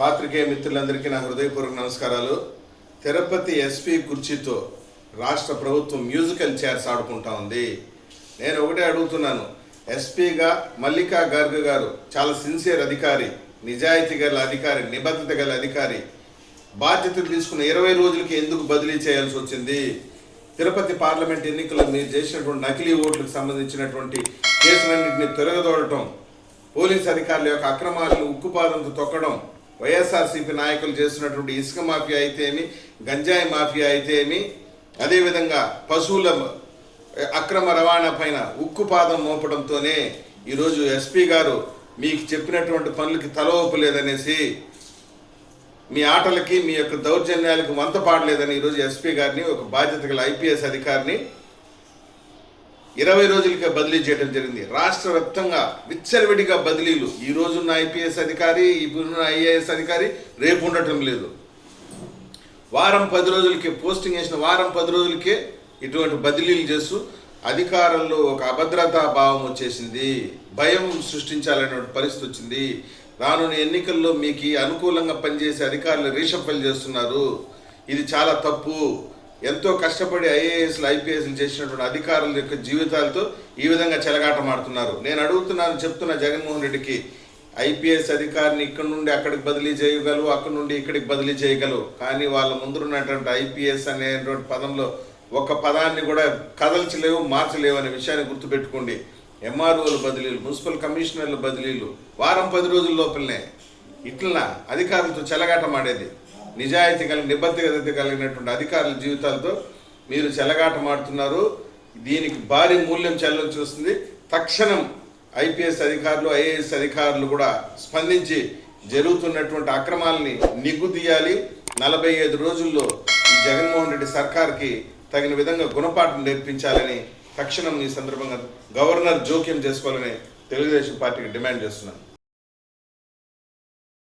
పాత్రికేయ మిత్రులందరికీ నా హృదయపూర్వక నమస్కారాలు. తిరుపతి ఎస్పీ కుర్చీతో రాష్ట్ర ప్రభుత్వం మ్యూజికల్ చైర్స్ ఆడుకుంటా ఉంది. నేను ఒకటే అడుగుతున్నాను. ఎస్పీగా మల్లికా గార్గ్ గారు చాలా సిన్సియర్ అధికారి నిజాయితీ గల అధికారి నిబద్ధత గల అధికారి. బాధ్యతలు తీసుకున్న ఇరవై రోజులకి ఎందుకు బదిలీ చేయాల్సి వచ్చింది? తిరుపతి పార్లమెంట్ ఎన్నికల్లో మీరు చేసినటువంటి నకిలీ ఓట్లకు సంబంధించినటువంటి కేసులన్నింటినీ తిరగదోడటం పోలీస్ అధికారుల యొక్క అక్రమాలను ఉక్కుపాదంతో తొక్కడం వైఎస్ఆర్సీపీ నాయకులు చేస్తున్నటువంటి ఇసుక మాఫియా అయితేమి గంజాయి మాఫియా అయితేమి అదేవిధంగా పశువుల అక్రమ రవాణా పైన ఉక్కుపాదం మోపడంతోనే ఈరోజు ఎస్పీ గారు మీకు చెప్పినటువంటి పనులకి తల లేదనేసి మీ ఆటలకి మీ యొక్క దౌర్జన్యాలకు వంత పాడలేదని ఈరోజు ఎస్పీ గారిని ఒక బాధ్యత గల ఐపీఎస్ అధికారిని ఇరవై రోజులకే బదిలీ చేయడం జరిగింది. రాష్ట్ర వ్యాప్తంగా విచ్చలవిడిగా బదిలీలు. ఈ రోజున్న ఐపీఎస్ అధికారి ఇప్పుడున్న ఐఏఎస్ అధికారి రేపు ఉండటం లేదు. వారం పది రోజులకే పోస్టింగ్ వేసిన వారం పది రోజులకే ఇటువంటి బదిలీలు చేస్తూ అధికారంలో ఒక అభద్రతా భావం వచ్చేసింది. భయం సృష్టించాలనే పరిస్థితి వచ్చింది. రానున్న ఎన్నికల్లో మీకు అనుకూలంగా పనిచేసే అధికారులు రీషఫల్ చేస్తున్నారు. ఇది చాలా తప్పు. ఎంతో కష్టపడి ఐఏఎస్లు ఐపీఎస్లు చేసినటువంటి అధికారుల యొక్క జీవితాలతో ఈ విధంగా చెలగాటమాడుతున్నారు. నేను అడుగుతున్నాను చెప్తున్న జగన్మోహన్ రెడ్డికి ఐపీఎస్ అధికారిని ఇక్కడ నుండి అక్కడికి బదిలీ చేయగలవు అక్కడ నుండి ఇక్కడికి బదిలీ చేయగలవు. కానీ వాళ్ళ ముందున్నటువంటి ఐపీఎస్ అనేటువంటి పదంలో ఒక పదాన్ని కూడా కదల్చలేవు మార్చలేవు అనే విషయాన్ని గుర్తుపెట్టుకోండి. ఎంఆర్ఓల బదిలీలు మున్సిపల్ కమిషనర్ల బదిలీలు వారం పది రోజుల లోపలనే. ఇట్లా అధికారులతో చెలగాటమాడేది. నిజాయితీ కలిగి నిబద్ధత కలిగినటువంటి అధికారుల జీవితాలతో మీరు చెలగాటమాడుతున్నారు దీనికి భారీ మూల్యం చెల్లించి వస్తుంది. తక్షణం ఐపీఎస్ అధికారులు ఐఏఎస్ అధికారులు కూడా స్పందించి జరుగుతున్నటువంటి అక్రమాలని నిగ్గు తీయాలి నలభై ఐదు రోజుల్లో ఈ జగన్మోహన్ రెడ్డి సర్కార్కి తగిన విధంగా గుణపాఠం నేర్పించాలని తక్షణం ఈ సందర్భంగా గవర్నర్ జోక్యం చేసుకోవాలని తెలుగుదేశం పార్టీకి డిమాండ్ చేస్తున్నాను.